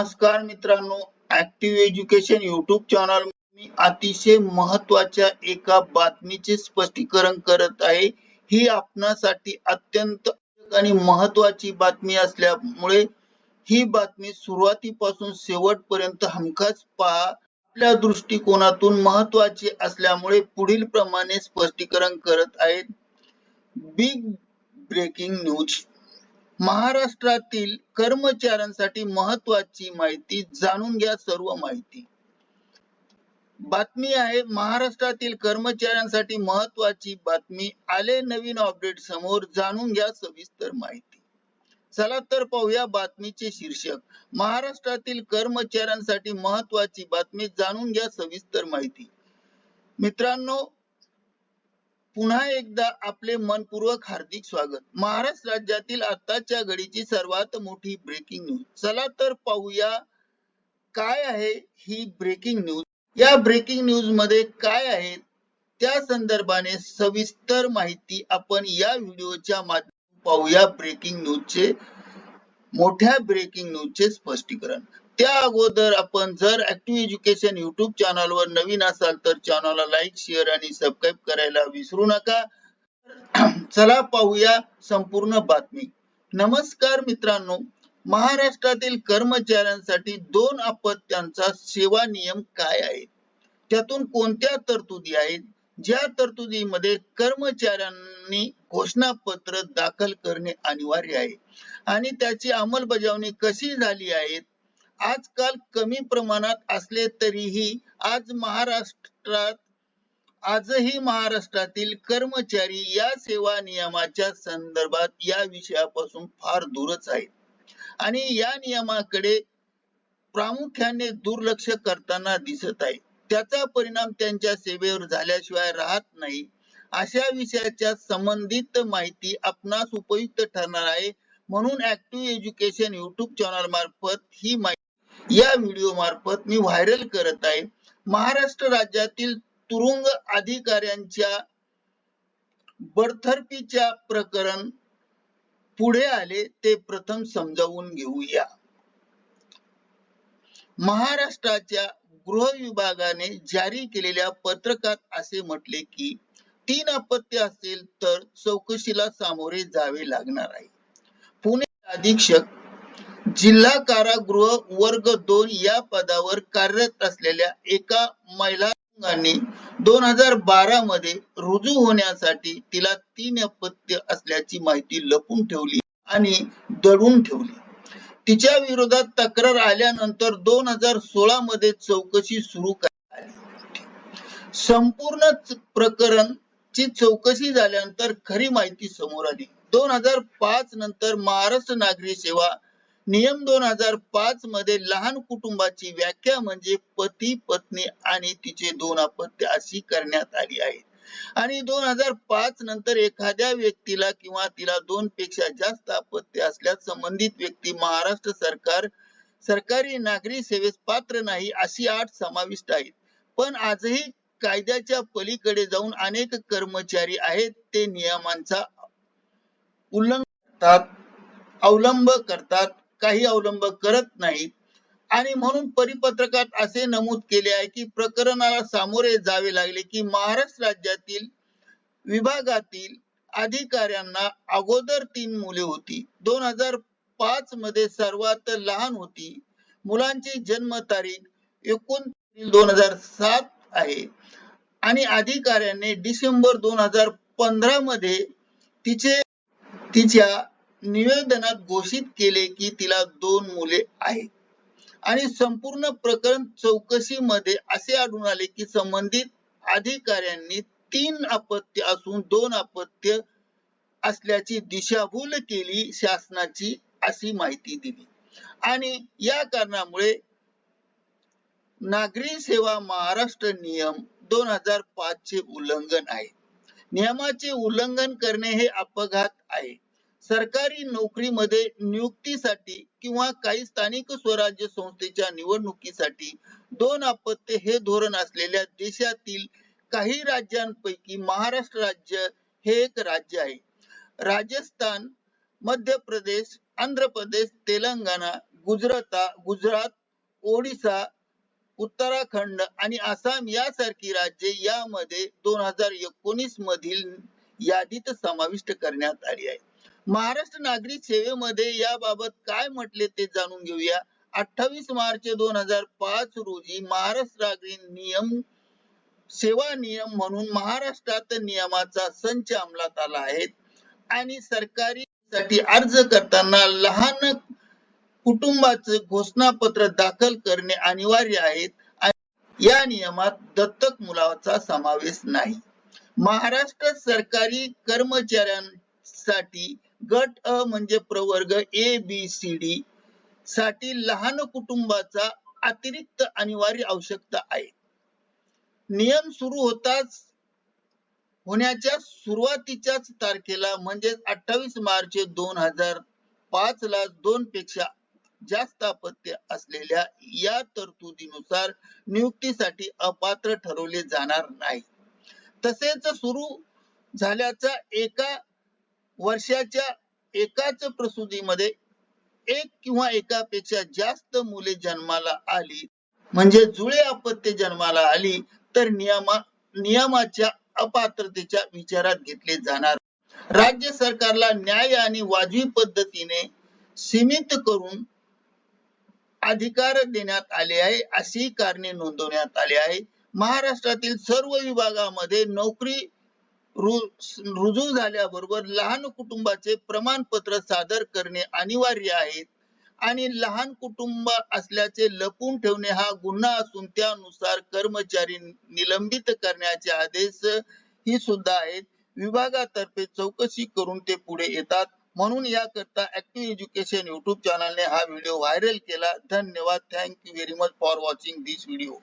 नमस्कार मित्रांनो active education YouTube channel मी अतिशय महत्त्वाच्या एका बातमीचे स्पष्टीकरण करत आहे. ही आपणासाठी अत्यंत आणि महत्वाची बातमी असल्यामुळे ही बातमी सुरुवातीपासून शेवटपर्यंत हमखास पहा. आपल्या दृष्टिकोनातून महत्वाची असल्यामुळे पुढील प्रमाणे स्पष्टीकरण करत आहेत. बिग ब्रेकिंग न्यूज महाराष्ट्रातील कर्मचाऱ्यांसाठी महत्वाची माहिती जाणून घ्या सर्व माहिती. बातमी आहे महाराष्ट्रातील कर्मचाऱ्यांसाठी महत्वाची बातमी आले नवीन अपडेट समोर जाणून घ्या सविस्तर माहिती. चला तर पाहूया बातमीचे शीर्षक. महाराष्ट्रातील कर्मचाऱ्यांसाठी महत्वाची बातमी जाणून घ्या सविस्तर माहिती. मित्रांनो पुन्हा एकदा आपले मनपूर्वक हार्दिक स्वागत. महाराष्ट्र राज्यातील आताच्या घडीची सर्वात मोठी ब्रेकिंग न्यूज चला तर पाहूया काय आहे ही ब्रेकिंग न्यूज या ब्रेकिंग न्यूजमध्ये काय आहे? त्या संदर्भाने सविस्तर माहिती आपण या व्हिडिओच्या माध्यमातून पाहूया ब्रेकिंग न्यूजचे मोठ्या ब्रेकिंग न्यूजचे स्पष्टीकरण. त्या अगोदर आपण जर ऍक्टिव्ह एज्युकेशन युट्यूब चॅनलवर नवीन असाल तर चॅनलला लाईक शेअर आणि सबस्क्राईब करायला विसरू नका. चला पाहूया संपूर्ण बातमी. नमस्कार मित्रांनो महाराष्ट्रातील कर्मचाऱ्यांसाठी दोन अपत्यांचा सेवा नियम काय आहे? त्यातून कोणत्या तरतुदी आहेत? ज्या तरतुदीमध्ये कर्मचाऱ्यांनी घोषणापत्र दाखल करणे अनिवार्य आहे. आणि त्याची अंमलबजावणी कशी झाली आहे? आजकाल कमी प्रमाणात असले तरीही आज महाराष्ट्रात आजही महाराष्ट्रातील कर्मचारी या सेवा नियमाच्या संदर्भात या विषयापासून फार दूरच आहेत. आणि या नियमाकडे प्रामुख्याने दुर्लक्ष करताना दिसत आहे. त्याचा परिणाम त्यांच्या सेवेवर झाल्याशिवाय राहत नाही अशा विषयाच्या संबंधित माहिती आपणास उपयुक्त ठरणार आहे. म्हणून ऍक्टिव्ह एज्युकेशन युट्यूब चॅनल मार्फत ही माहिती या व्हिडिओ मार्फत मी व्हायरल करत आहे. महाराष्ट्र राज्यातील तुरुंग अधिकाऱ्यांच्या बडतर्फीच्या प्रकरण पुढे आले ते प्रथम समजावून घेऊया. महाराष्ट्राच्या गृह विभागाने जारी केलेल्या पत्रकात असे म्हटले की तीन अपत्य असेल तर चौकशीला सामोरे जावे लागणार आहे. पुणे अधीक्षक जिल्हा कारागृह वर्ग दोन या पदावर कार्यरत असलेल्या एका महिला दोन हजार बारा मध्ये रुजू होण्यासाठी तिला तीन अपत्य असल्याची माहिती लपून ठेवली आणि दडून ठेवली. तिच्या विरोधात तक्रार आल्यानंतर दोन हजार सोळा मध्ये चौकशी सुरू करण्यात आली संपूर्ण प्रकरण ची चौकशी झाल्यानंतर खरी माहिती समोर आली. दोन हजार पाच नंतर महाराष्ट्र नागरी सेवा नियम दोन हजार पाच मध्ये लहान कुटुंबाची व्याख्या म्हणजे पती पत्नी आणि तिचे दोन अपत्य अशी करण्यात आली आहे. आणि दोन हजार पाच नंतर एखाद्या व्यक्तीला किंवा तिला दोन पेक्षा जास्त अपत्य असल्यास संबंधित व्यक्ती महाराष्ट्र सरकार सरकारी नागरी सेवेस पात्र नाही अशी आठ समाविष्ट आहेत. पण आजही कायद्याच्या पलीकडे जाऊन अनेक कर्मचारी आहेत ते नियमांचा उल्लंघन करतात अवलंब करतात काही अवलंब करत नाही. आणि म्हणून परिपत्रकात असे नमूद केले आहे की प्रकरणाला सामोरे जावे लागले की महाराष्ट्र राज्यातील विभागातील अधिकाऱ्यांना अगोदर तीन मुले होती. दोन हजार पाच मध्ये सर्वात लहान होती. मुलांची जन्म तारीख एकूण दोन हजार सात आहे. आणि अधिकाऱ्याने डिसेंबर दोन हजार पंधरा मध्ये तिचे तिच्या निवेदनात घोषित केले की तिला दोन मुले आहेत. आणि संपूर्ण प्रकरण चौकशीमध्ये असे आढळून आले की संबंधित अधिकाऱ्यांनी तीन अपत्य असून दोन अपत्य असल्याची दिशाभूल केली शासनाची अशी माहिती दिली. आणि या कारणामुळे नागरी सेवा महाराष्ट्र नियम दोन हजार पाच चे उल्लंघन आहे. नियमाचे उल्लंघन करणे हे अपघात आहे. सरकारी नोकरीमध्ये नियुक्तीसाठी किंवा काही स्थानिक स्वराज्य संस्थेच्या निवडणुकीसाठी दोन अपत्य हे धोरण असलेल्या देशातील काही राज्यांपैकी महाराष्ट्र राज्य हे एक राज्य आहे. राजस्थान मध्य प्रदेश आंध्र प्रदेश तेलंगणा गुजरात गुजरात ओडिसा उत्तराखंड आणि आसाम यासारखी राज्ये यामध्ये दोन हजार एकोणीस मधील यादीत समाविष्ट करण्यात आली आहे महाराष्ट्र नागरिक सेवेमध्ये याबाबत काय म्हटले ते जाणून घेऊया. अठ्ठावीस मार्च दोन हजार पाच रोजी महाराष्ट्र नागरिक नियम सेवा नियम म्हणून महाराष्ट्रात नियमाचा संच अंमलात आला आहे. आणि सरकारी साठी अर्ज करताना लहान कुटुंबाचे घोषणापत्र दाखल करणे अनिवार्य आहे. या नियमात दत्तक मुलाचा समावेश नाही. महाराष्ट्र सरकारी कर्मचाऱ्यांसाठी गट अ म्हणजे प्रवर्ग ए बी सी डी साठी लहान कुटुंबाचा अतिरिक्त अनिवार्य आवश्यकता आहे. नियम सुरू होताच होण्याच्या सुरुवातीच्याच तारखेला म्हणजे अठ्ठावीस मार्च दोन हजार पाच ला दोन पेक्षा जास्त अपत्य असलेल्या या तरतुदीनुसार नियुक्तीसाठी अपात्र ठरवले जाणार नाही. तसेच सुरू झाल्याचा एका वर्षाच्या एकाच प्रसूतीमध्ये एक किंवा एकापेक्षा जास्त मुले जन्माला आली. म्हणजे जुळे अपत्य जन्माला आली तर नियमा नियमाच्या अपात्रतेच्या विचारात घेतले जाणार. राज्य सरकारला न्याय आणि वाजवी पद्धतीने सीमित करून अधिकार देण्यात आले आहे अशी कारणे नोंदवण्यात आली आहे. महाराष्ट्रातील सर्व विभागामध्ये नोकरी रुजू झाल्याबरोबर लहान कुटुंबाचे प्रमाणपत्र सादर करणे अनिवार्य आहे. आणि लहान कुटुंब असल्याचे लपून ठेवणे हा गुन्हा असून त्यानुसार कर्मचारी निलंबित करण्याचे आदेश ही सुद्धा आहेत. विभागातर्फे चौकशी करून ते पुढे येतात. म्हणून याकरता ऍक्टिव्ह एज्युकेशन युट्यूब चॅनलने हा व्हिडिओ व्हायरल केला. धन्यवाद. Thank you very much for watching this video